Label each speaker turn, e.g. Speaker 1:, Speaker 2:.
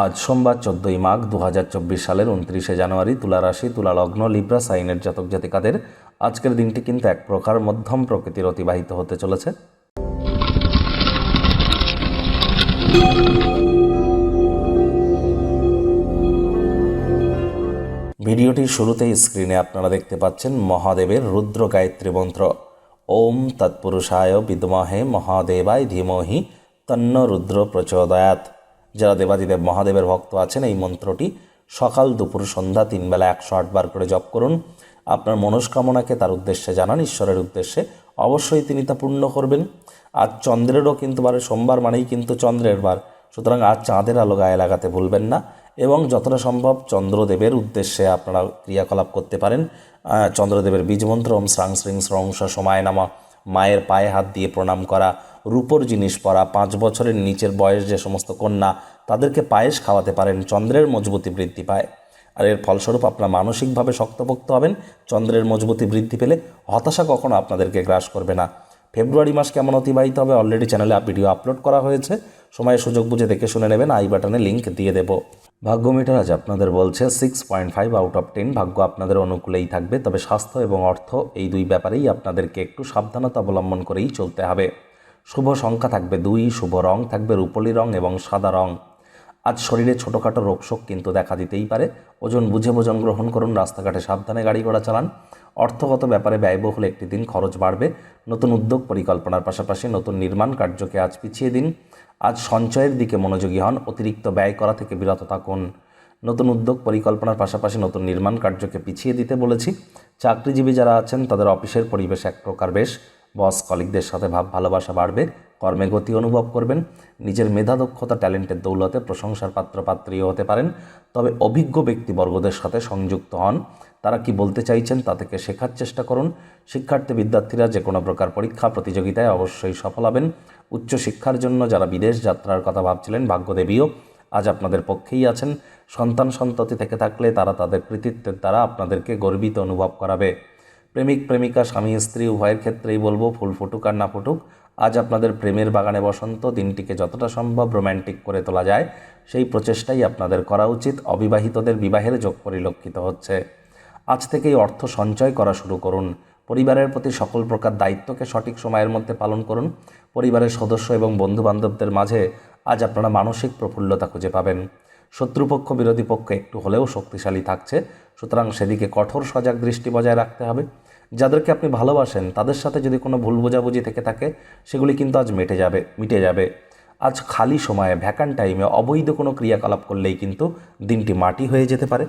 Speaker 1: আজ সোমবার চোদ্দই মাঘ দু হাজার চব্বিশ সালের উনত্রিশে জানুয়ারি তুলা রাশি, তুলা লগ্ন, লিব্রা, সাইনের জাতক জাতিকাদের আজকের দিনটি কিন্তু এক প্রকার মধ্যম প্রকৃতির অতিবাহিত হতে চলেছে। ভিডিওটির শুরুতেই স্ক্রিনে আপনারা দেখতে পাচ্ছেন মহাদেবের রুদ্র গায়ত্রী মন্ত্র। ওম তৎপুরুষায় বিদ্মহে মহাদেবায় ধীমহি তন্ন রুদ্র প্রচোদয়াত যারা দেবাদিদেব মহাদেবের ভক্ত আছেন, এই মন্ত্রটি সকাল দুপুর সন্ধ্যা তিন বেলা একশো আটবার করে জপ করুন। আপনার মনস্কামনাকে তার উদ্দেশ্যে জানান, ঈশ্বরের উদ্দেশ্যে অবশ্যই তিনি তা পূর্ণ করবেন। আজ চন্দ্রেরও কিন্তু বারে সোমবার মানেই কিন্তু চন্দ্রের বার। সুতরাং আজ চাঁদের আলো গায়ে লাগাতে ভুলবেন না এবং যতটা সম্ভব চন্দ্রদেবের উদ্দেশ্যে আপনারা ক্রিয়াকলাপ করতে পারেন। চন্দ্রদেবের বীজমন্ত্র, ওম শ্রাং শ্রিং স্রংস সময় নামা। মায়ের পায়ে হাত দিয়ে প্রণাম করা রূপোর জিনিস পরা, পাঁচ বছরের নিচের বয়স যে সমস্ত কন্যা তাদেরকে পায়েস খাওয়াতে পারেন, চন্দ্রের মজবুতি বৃদ্ধি পায়। আর এর ফলস্বরূপ আপনার মানসিকভাবে শক্তপোক্ত হবেন, চন্দ্রের মজবুতি বৃদ্ধি পেলে হতাশা কখনো আপনাদেরকে গ্রাস করবে না। ফেব্রুয়ারি মাস কেমন অতিবাহিত হবে অলরেডি চ্যানেলে ভিডিও আপলোড করা হয়েছে। সময় সুযোগ বুঝে দেখে শুনে নেবেন, আই বাটনে লিঙ্ক দিয়ে দেব। ভাগ্য মিটার আজ আপনাদের বলছে six point five out of ten ভাগ্য আপনাদের অনুকূলেই থাকবে, তবে স্বাস্থ্য এবং অর্থ এই দুই ব্যাপারেই আপনাদেরকে একটু সাবধানতা অবলম্বন করেই চলতে হবে। শুভ সংখ্যা থাকবে দুই, শুভ রং থাকবে রূপলি রং এবং সাদা রং। আজ শরীরে ছোটোখাটো রোগশোক কিন্তু দেখা দিতেই পারে। ওজন বুঝে ভোজন গ্রহণ করুন, রাস্তাঘাটে সাবধানে গাড়ি ঘোড়া চালান। অর্থগত ব্যাপারে ব্যয়বহুল একটি দিন খরচ বাড়বে। নতুন উদ্যোগ পরিকল্পনার পাশাপাশি নতুন নির্মাণ কার্যকে আজ পিছিয়ে দিন। আজ সঞ্চয়ের দিকে মনোযোগী হন, অতিরিক্ত ব্যয় করা থেকে বিরত থাকুন। নতুন উদ্যোগ পরিকল্পনার পাশাপাশি নতুন নির্মাণ কার্যকে পিছিয়ে দিতে বলেছি। চাকরিজীবী যারা আছেন, তাদের অফিসের পরিবেশ এক প্রকার বেশ। বস কলিগদের সাথে ভাব, ভালোবাসা বাড়বে, কর্মে গতি অনুভব করবেন, নিজের মেধা, দক্ষতা, ট্যালেন্টের দৌলতে প্রশংসার পাত্র, পাত্রীও হতে পারেন। তবে অভিজ্ঞ ব্যক্তিবর্গদের সাথে সংযুক্ত হন। তারা কি বলতে চাইছেন তা থেকে শেখার চেষ্টা করুন। শিক্ষার্থী, বিদ্যার্থীরা যে কোনো প্রকার পরীক্ষা, প্রতিযোগিতায় অবশ্যই সফল হবেন। উচ্চশিক্ষার জন্য যারা বিদেশ যাত্রার কথা ভাবছিলেন, ভাগ্যদেবীও আজ আপনাদের পক্ষেই আছেন। সন্তান সন্ততি থেকে থাকলে তারা তাদের কৃতিত্বের দ্বারা আপনাদেরকে গর্বিত অনুভব করাবে। প্রেমিক, প্রেমিকা, স্বামী, স্ত্রী, উভয়ের ক্ষেত্রেই বলব, ফুল ফুটুক আর না ফুটুক, আজ আপনাদের প্রেমের বাগানে বসন্ত দিনটিকে যতটা সম্ভব রোম্যান্টিক করে তোলা যায়, সেই প্রচেষ্টাই আপনাদের করা উচিত, অবিবাহিতদের বিবাহের যোগ পরিলক্ষিত হচ্ছে। আজ থেকেই অর্থ সঞ্চয় করা শুরু করুন, পরিবারের প্রতি সকল প্রকার দায়িত্বকে সঠিক সময়ের মধ্যে পালন করুন, পরিবারের সদস্য এবং বন্ধু বান্ধবদের মাঝে আজ আপনারা মানসিক প্রফুল্লতা খুঁজে পাবেন। শত্রুপক্ষ, বিরোধী পক্ষ একটু হলেও শক্তিশালী থাকছে। সুতরাং সেদিকে কঠোর সজাগ দৃষ্টি বজায় রাখতে হবে। যাদেরকে আপনি ভালোবাসেন, তাদের সাথে যদি কোনো ভুল বোঝাবুঝি থেকে থাকে, সেগুলি কিন্তু আজ মেটে যাবে, মিটে যাবে। আজ খালি সময়ে, ভ্যাকান টাইমে অবৈধ কোনো ক্রিয়াকলাপ করলেই কিন্তু দিনটি মাটি হয়ে যেতে পারে।